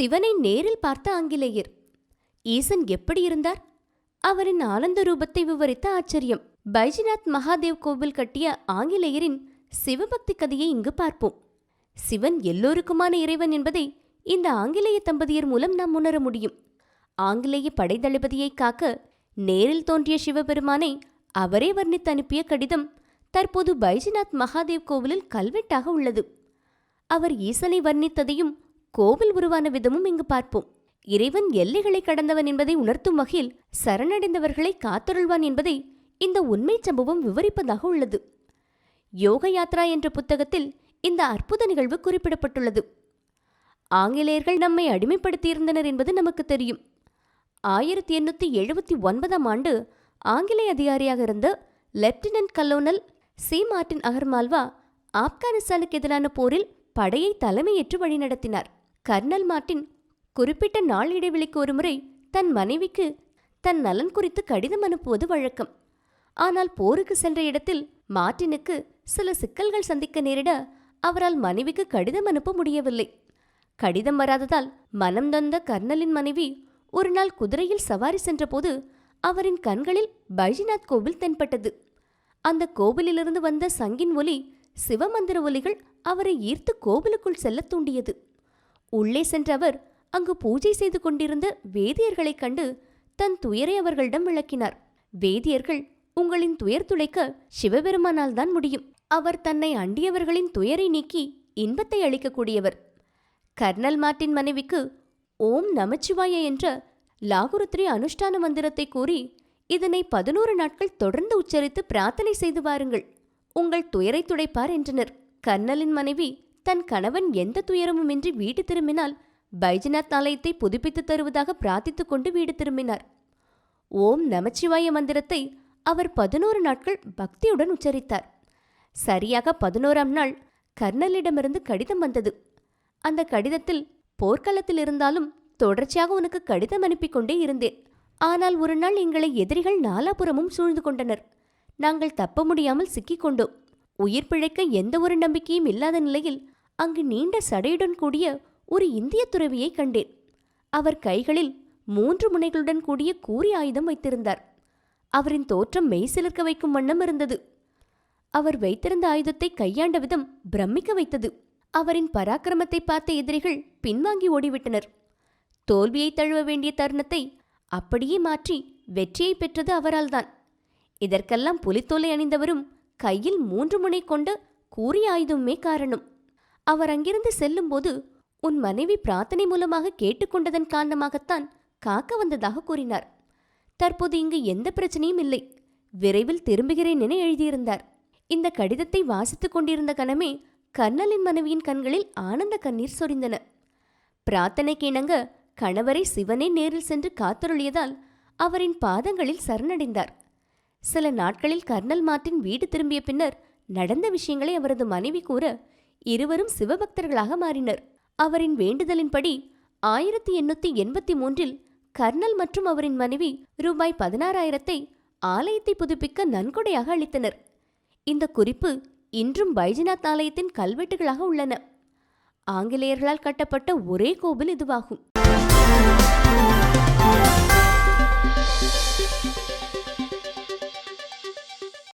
சிவனை நேரில் பார்த்த ஆங்கிலேயர். ஈசன் எப்படி இருந்தார்? அவரின் ஆனந்த ரூபத்தை விவரித்த ஆச்சரியம். பைஜிநாத் மகாதேவ் கோவில் கட்டிய ஆங்கிலேயரின் சிவபக்தி கதையை இங்கு பார்ப்போம். சிவன் எல்லோருக்குமான இறைவன் என்பதை இந்த ஆங்கிலேய தம்பதியர் மூலம் நாம் உணர முடியும். ஆங்கிலேய படைத்தளபதியை காக்க நேரில் தோன்றிய சிவபெருமானை அவரே வர்ணித்து அனுப்பிய கடிதம் தற்போது பைஜிநாத் மகாதேவ் கோவிலில் கல்வெட்டாக உள்ளது. அவர் ஈசனை வர்ணித்ததையும் கோவில் உருவான விதமும் இங்கு பார்ப்போம். இறைவன் எல்லைகளை கடந்தவன் என்பதை உணர்த்தும் வகையில் சரணடைந்தவர்களை காத்தருள்வான் என்பதை இந்த உண்மை சம்பவம் விவரிப்பதாக உள்ளது. யோக யாத்ரா என்ற புத்தகத்தில் இந்த அற்புத நிகழ்வு குறிப்பிடப்பட்டுள்ளது. ஆங்கிலேயர்கள் நம்மை அடிமைப்படுத்தியிருந்தனர் என்பது நமக்கு தெரியும். ஆயிரத்தி எண்ணூற்றி எழுபத்தி ஒன்பதாம் ஆண்டு ஆங்கிலேய அதிகாரியாக இருந்த லெப்டினன்ட் கலோனல் சி. மார்டின் அகர்மால்வா ஆப்கானிஸ்தானுக்கு எதிரான போரில் படையை தலைமையேற்று வழிநடத்தினார். கர்னல் மார்ட்டின் குறிப்பிட்ட நாள் இடைவெளிக்கு ஒருமுறை தன் மனைவிக்கு தன் நலன் குறித்து கடிதம் அனுப்புவது வழக்கம். ஆனால் போருக்கு சென்ற இடத்தில் மார்ட்டினுக்கு சில சிக்கல்கள் சந்திக்க நேரிட அவரால் மனைவிக்கு கடிதம் அனுப்ப முடியவில்லை. கடிதம் வராததால் மனம் தந்த கர்னலின் மனைவி ஒரு நாள் குதிரையில் சவாரி சென்றபோது அவரின் கண்களில் பைஜிநாத் கோவில் தென்பட்டது. அந்த கோவிலிலிருந்து வந்த சங்கின் ஒலி சிவமந்திர ஒலிகள் அவரை ஈர்த்து கோவிலுக்குள் செல்லத் தூண்டியது. உள்ளே சென்ற அவர் அங்கு பூஜை செய்து கொண்டிருந்த வேதியர்களைக் கண்டு தன் துயரை அவர்களிடம் விளக்கினார். வேதியர்கள் உங்களின் துயர் துளைக்க சிவபெருமானால் தான் முடியும். அவர் தன்னை அண்டியவர்களின் துயரை நீக்கி இன்பத்தை அளிக்கக்கூடியவர். கர்னல் மார்ட்டின் மனைவிக்கு ஓம் நமச்சிவாய என்ற லாகுருத்ரி அனுஷ்டான மந்திரத்தை கூறி இதனை பதினோரு நாட்கள் தொடர்ந்து உச்சரித்து பிரார்த்தனை செய்து வாருங்கள். உங்கள் துயரை துடைப்பார் என்றனர். கர்னலின் மனைவி தன் கணவன் எந்த துயரமுமின்றி வீடு திரும்பினால் பைஜநாத் ஆலயத்தை புதுப்பித்து தருவதாக பிரார்த்தித்துக் கொண்டு வீடு திரும்பினார். ஓம் நமச்சிவாய மந்திரத்தை அவர் பதினோரு நாட்கள் பக்தியுடன் உச்சரித்தார். சரியாக பதினோராம் நாள் கர்னலிடமிருந்து கடிதம் வந்தது. அந்த கடிதத்தில் போர்க்களத்தில் இருந்தாலும் தொடர்ச்சியாக உனக்கு கடிதம் அனுப்பி கொண்டே இருந்தேன். ஆனால் ஒரு நாள் எங்களை எதிரிகள் நாலாபுறமும் சூழ்ந்து கொண்டனர். நாங்கள் தப்ப முடியாமல் சிக்கிக் கொண்டோம் உயிர் பிழைக்க எந்த ஒரு நம்பிக்கையும் இல்லாத நிலையில் அங்கு நீண்ட சடையுடன் கூடிய ஒரு இந்திய துறவியை கண்டேன். அவர் கைகளில் மூன்று முனைகளுடன் கூடிய கூறி ஆயுதம் வைத்திருந்தார். அவரின் தோற்றம் மெய் சிலிர்க்க வைக்கும் வண்ணம் இருந்தது. அவர் வைத்திருந்த ஆயுதத்தை கையாண்ட விதம் பிரமிக்க வைத்தது. அவரின் பராக்கிரமத்தை பார்த்த எதிரிகள் பின்வாங்கி ஓடிவிட்டனர். தோல்வியை தழுவ வேண்டிய தருணத்தை அப்படியே மாற்றி வெற்றியை பெற்றது அவரால்தான். இதற்கெல்லாம் புலித்தோலை அணிந்தவரும் கையில் மூன்று முனை கொண்ட கூறிய ஆயுதமே காரணம். அவர் அங்கிருந்து செல்லும்போது உன் மனைவி பிரார்த்தனை மூலமாக கேட்டுக்கொண்டதன் காரணமாகத்தான் காக்க வந்ததாக கூறினார். தற்போது இங்கு எந்த பிரச்சனையும் இல்லை. விரைவில் திரும்புகிறேன் என எழுதியிருந்தார். இந்த கடிதத்தை வாசித்துக் கொண்டிருந்த கணமே கர்னலின் மனைவியின் கண்களில் ஆனந்த கண்ணீர் சொரிந்தன. பிரார்த்தனைக்கு இணங்க கணவரை சிவனே நேரில் சென்று காத்தருளியதால் அவரின் பாதங்களில் சரணடைந்தார். சில நாட்களில் கர்னல் மார்ட்டின் வீடு திரும்பிய பின்னர் நடந்த விஷயங்களை அவரது மனைவி கூற இருவரும் சிவபக்தர்களாக மாறினர். அவரின் வேண்டுதலின்படி ஆயிரத்தி எண்ணூத்தி எண்பத்தி மூன்றில் கர்னல் மற்றும் அவரின் மனைவி ரூபாய் பதினாறாயிரத்தை ஆலயத்தை புதுப்பிக்க நன்கொடையாக அளித்தனர். இந்த குறிப்பு இன்றும் பைஜநாத் ஆலயத்தின் கல்வெட்டுகளாக உள்ளன. ஆங்கிலேயர்களால் கட்டப்பட்ட ஒரே கோவில் இதுவாகும்.